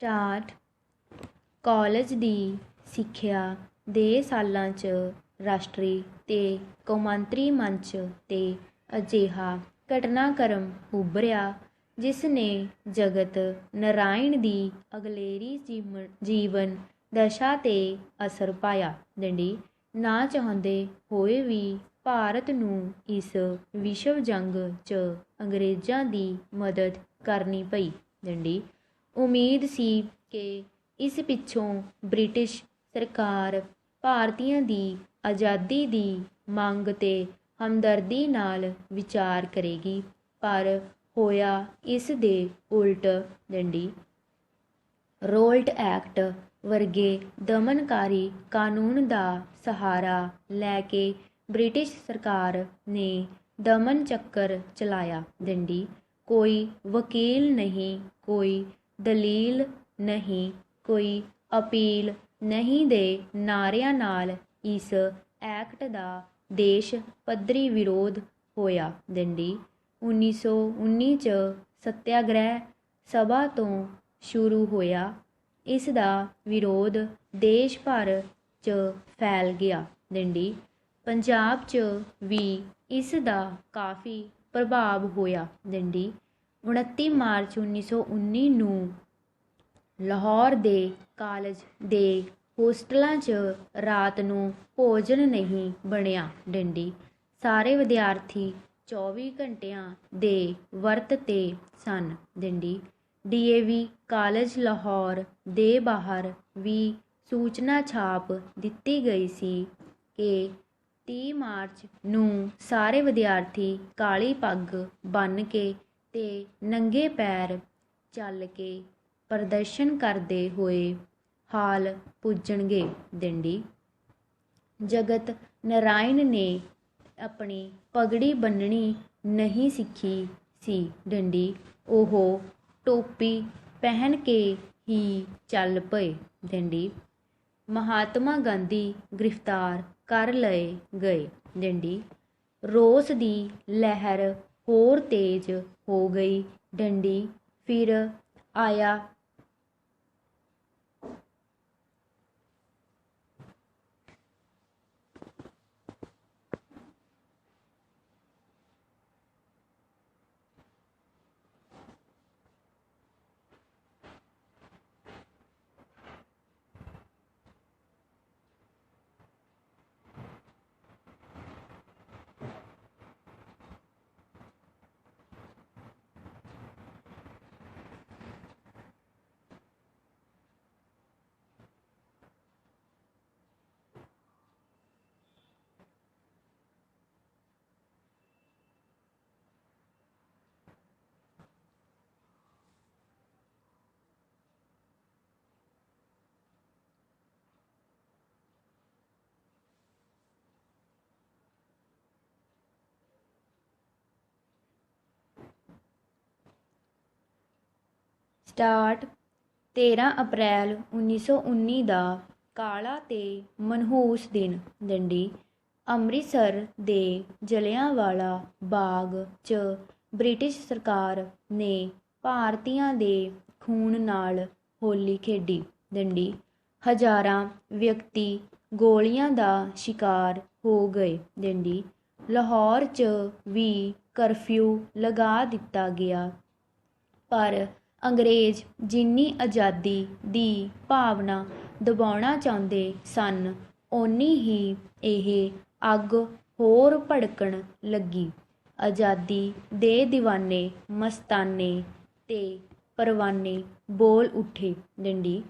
Start college ਦੀ ਸਿੱਖਿਆ ਦੇ ਸਾਲਾਂ 'ਚ ਰਾਸ਼ਟਰੀ ਅਤੇ ਕੌਮਾਂਤਰੀ ਮੰਚ 'ਤੇ ਅਜਿਹਾ ਘਟਨਾਕ੍ਰਮ ਉਭਰਿਆ ਜਿਸ ਨੇ ਜਗਤ ਨਾਰਾਇਣ ਦੀ ਅਗਲੇਰੀ ਜੀਵਨ ਜੀਵਨ ਦਸ਼ਾ 'ਤੇ ਅਸਰ ਪਾਇਆ। ਦੰਡੀ, ਨਾ ਚਾਹੁੰਦੇ ਹੋਏ ਵੀ ਭਾਰਤ ਨੂੰ ਇਸ ਵਿਸ਼ਵ ਜੰਗ 'ਚ ਅੰਗਰੇਜ਼ਾਂ ਦੀ ਮਦਦ ਕਰਨੀ ਪਈ। ਦੰਡੀ ਉਮੀਦ ਸੀ ਕਿ ਇਸ ਪਿੱਛੋਂ ਬ੍ਰਿਟਿਸ਼ ਸਰਕਾਰ ਭਾਰਤੀਆਂ ਦੀ ਆਜ਼ਾਦੀ ਦੀ ਮੰਗ 'ਤੇ ਹਮਦਰਦੀ ਨਾਲ ਵਿਚਾਰ ਕਰੇਗੀ, ਪਰ ਹੋਇਆ ਇਸ ਦੇ ਉਲਟ ਡੰਡੀ ਰੋਲਟ ਐਕਟ ਵਰਗੇ ਦਮਨਕਾਰੀ ਕਾਨੂੰਨ ਦਾ ਸਹਾਰਾ ਲੈ ਕੇ ਬ੍ਰਿਟਿਸ਼ ਸਰਕਾਰ ਨੇ ਦਮਨ ਚੱਕਰ ਚਲਾਇਆ ਡੰਡੀ ਕੋਈ ਵਕੀਲ ਨਹੀਂ, ਕੋਈ ਦਲੀਲ ਨਹੀਂ, ਕੋਈ ਅਪੀਲ ਨਹੀਂ ਦੇ ਨਾਰਿਆਂ ਨਾਲ ਇਸ ਐਕਟ ਦਾ ਦੇਸ਼ ਪੱਧਰੀ ਵਿਰੋਧ ਹੋਇਆ ਡੰਡੀ 1919 ਚ ਸਤਿਆਗ੍ਰਹਿ ਸਭਾ ਤੋਂ ਸ਼ੁਰੂ ਹੋਇਆ। ਇਸ ਦਾ ਵਿਰੋਧ ਦੇਸ਼ ਭਰ ਚ ਫੈਲ ਗਿਆ ਡੰਡੀ ਪੰਜਾਬ ਚ ਵੀ ਇਸ ਦਾ ਕਾਫੀ ਪ੍ਰਭਾਵ ਹੋਇਆ ਡੰਡੀ 29 ਮਾਰਚ 1919 ਨੂੰ ਲਾਹੌਰ ਦੇ ਕਾਲਜ ਦੇ ਹੋਸਟਲਾਂ 'ਚ ਰਾਤ ਨੂੰ ਭੋਜਨ ਨਹੀਂ ਬਣਿਆ ਡੰਡੀ। ਸਾਰੇ ਵਿਦਿਆਰਥੀ 24 ਘੰਟਿਆਂ ਦੇ ਵਰਤ ਤੇ ਸਨ ਡੰਡੀ। ਡੀਏਵੀ ਕਾਲਜ ਲਾਹੌਰ ਦੇ ਬਾਹਰ ਵੀ ਸੂਚਨਾ ਛਾਪ ਦਿੱਤੀ ਗਈ ਸੀ ਕਿ 30 ਮਾਰਚ ਨੂੰ ਸਾਰੇ ਵਿਦਿਆਰਥੀ ਕਾਲੀ ਪੱਗ ਬੰਨ੍ਹ ਕੇ ਤੇ ਨੰਗੇ ਪੈਰ ਚੱਲ ਕੇ ਪ੍ਰਦਰਸ਼ਨ ਕਰਦੇ ਹੋਏ ਹਾਲ ਪੁੱਜਣਗੇ ਡੰਡੀ ਜਗਤ ਨਾਰਾਇਣ ਨੇ ਆਪਣੀ ਪਗੜੀ ਬੰਨਣੀ ਨਹੀਂ ਸਿੱਖੀ ਸੀ ਡੰਡੀ ਉਹ ਟੋਪੀ ਪਹਿਨ ਕੇ ਹੀ ਚੱਲ ਪਏ ਡੰਡੀ ਮਹਾਤਮਾ ਗਾਂਧੀ ਗ੍ਰਿਫਤਾਰ ਕਰ ਲਏ ਗਏ ਡੰਡੀ ਰੋਸ ਦੀ ਲਹਿਰ ਹੋਰ ਤੇਜ਼ ਹੋ ਗਈ। ਡੰਡੀ ਫਿਰ ਆਇਆ ਸਟਾਰਟ 13 ਅਪ੍ਰੈਲ 1919 ਦਾ ਕਾਲਾ ਤੇ ਮਨਹੂਸ ਦਿਨ ਡੰਡੀ ਅੰਮ੍ਰਿਤਸਰ ਦੇ ਜਲਿਆਂਵਾਲਾ ਬਾਗ 'ਚ ਬ੍ਰਿਟਿਸ਼ ਸਰਕਾਰ ਨੇ ਭਾਰਤੀਆਂ ਦੇ ਖੂਨ ਨਾਲ ਹੋਲੀ ਖੇਡੀ ਡੰਡੀ ਹਜ਼ਾਰਾਂ ਵਿਅਕਤੀ ਗੋਲੀਆਂ ਦਾ ਸ਼ਿਕਾਰ ਹੋ ਗਏ ਡੰਡੀ ਲਾਹੌਰ 'ਚ ਵੀ ਕਰਫਿਊ ਲਗਾ ਦਿੱਤਾ ਗਿਆ। ਪਰ ਅੰਗਰੇਜ਼ ਜਿੰਨੀ ਆਜ਼ਾਦੀ ਦੀ ਭਾਵਨਾ ਦਬਾਉਣਾ ਚਾਹੁੰਦੇ ਸਨ, ਓਨੀ ਹੀ ਇਹ ਅੱਗ ਹੋਰ ਭੜਕਣ ਲੱਗੀ। ਆਜ਼ਾਦੀ ਦੇ دیਵਾਨੇ ਮਸਤਾਨੇ ਤੇ ਪਰਵਾਨੇ ਬੋਲ ਉੱਠੇ ਡੰਡੀ।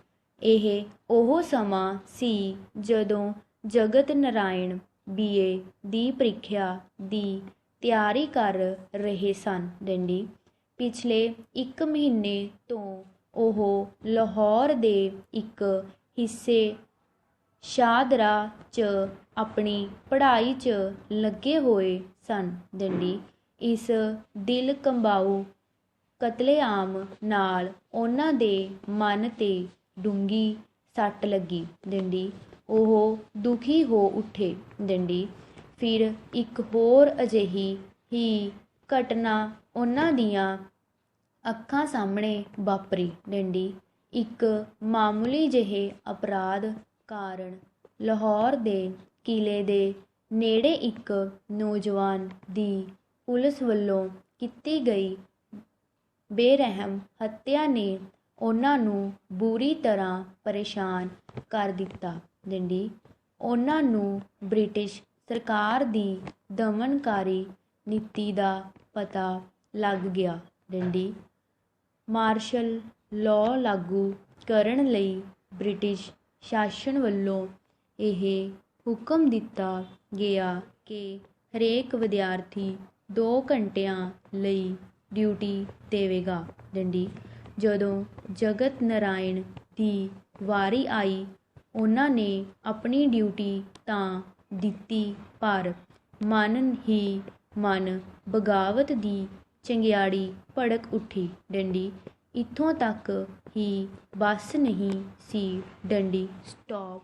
ਇਹ ਉਹ ਸਮਾਂ ਸੀ ਜਦੋਂ ਜਗਤ ਨਾਰਾਇਣ ਬੀਏ ਦੀ ਪ੍ਰੀਖਿਆ ਦੀ ਤਿਆਰੀ ਕਰ ਰਹੇ ਸਨ ਡੰਡੀ। ਪਿਛਲੇ ਇੱਕ ਮਹੀਨੇ ਤੋਂ ਉਹ ਲਾਹੌਰ ਦੇ ਇੱਕ ਹਿੱਸੇ ਸ਼ਾਹਦਰਾ 'ਚ ਆਪਣੀ ਪੜ੍ਹਾਈ 'ਚ ਲੱਗੇ ਹੋਏ ਸਨ। ਦੰਡੀ, ਇਸ ਦਿਲ ਕੰਬਾਊ ਕਤਲੇਆਮ ਨਾਲ ਉਹਨਾਂ ਦੇ ਮਨ ਤੇ ਡੂੰਗੀ ਸੱਟ ਲੱਗੀ। ਦੰਡੀ, ਉਹ ਦੁਖੀ ਹੋ ਉੱਠੇ। ਦੰਡੀ, ਫਿਰ ਇੱਕ ਹੋਰ ਅਜਿਹੀ ਹੀ ਘਟਨਾ ਉਹਨਾਂ ਦੀਆਂ ਅੱਖਾਂ ਸਾਹਮਣੇ ਵਾਪਰੀ। ਡੰਡੀ ਇੱਕ ਮਾਮੂਲੀ ਜਿਹੇ ਅਪਰਾਧ ਕਾਰਨ ਲਾਹੌਰ ਦੇ ਕਿਲੇ ਦੇ ਨੇੜੇ ਇੱਕ ਨੌਜਵਾਨ ਦੀ ਪੁਲਿਸ ਵੱਲੋਂ ਕੀਤੀ ਗਈ ਬੇਰਹਿਮ ਹੱਤਿਆ ਨੇ ਉਹਨਾਂ ਨੂੰ ਬੁਰੀ ਤਰ੍ਹਾਂ ਪਰੇਸ਼ਾਨ ਕਰ ਦਿੱਤਾ। ਡੰਡੀ, ਉਹਨਾਂ ਨੂੰ ਬ੍ਰਿਟਿਸ਼ ਸਰਕਾਰ ਦੀ ਦਮਨਕਾਰੀ ਨੀਤੀ ਦਾ ਪਤਾ ਲੱਗ ਗਿਆ। ਡੰਡੀ, ਮਾਰਸ਼ਲ ਲਾਅ ਲਾਗੂ ਕਰਨ ਲਈ ਬ੍ਰਿਟਿਸ਼ ਸ਼ਾਸਨ ਵੱਲੋਂ ਇਹ ਹੁਕਮ ਦਿੱਤਾ ਗਿਆ ਕਿ ਹਰੇਕ ਵਿਦਿਆਰਥੀ 2 ਘੰਟਿਆਂ ਲਈ ਡਿਊਟੀ ਦੇਵੇਗਾ। ਡੰਡੀ, ਜਦੋਂ ਜਗਤ ਨਾਰਾਇਣ ਦੀ ਵਾਰੀ ਆਈ, ਉਹਨਾਂ ਨੇ ਆਪਣੀ ਡਿਊਟੀ ਤਾਂ ਦਿੱਤੀ, ਪਰ ਮਨ ਹੀ ਮਨ ਬਗਾਵਤ ਦੀ ਚੰਗਿਆੜੀ ਭੜਕ ਉੱਠੀ ਡੰਡੀ। ਇੱਥੋਂ ਤੱਕ ਹੀ ਬੱਸ ਨਹੀਂ ਸੀ ਡੰਡੀ। ਸਟਾਪ।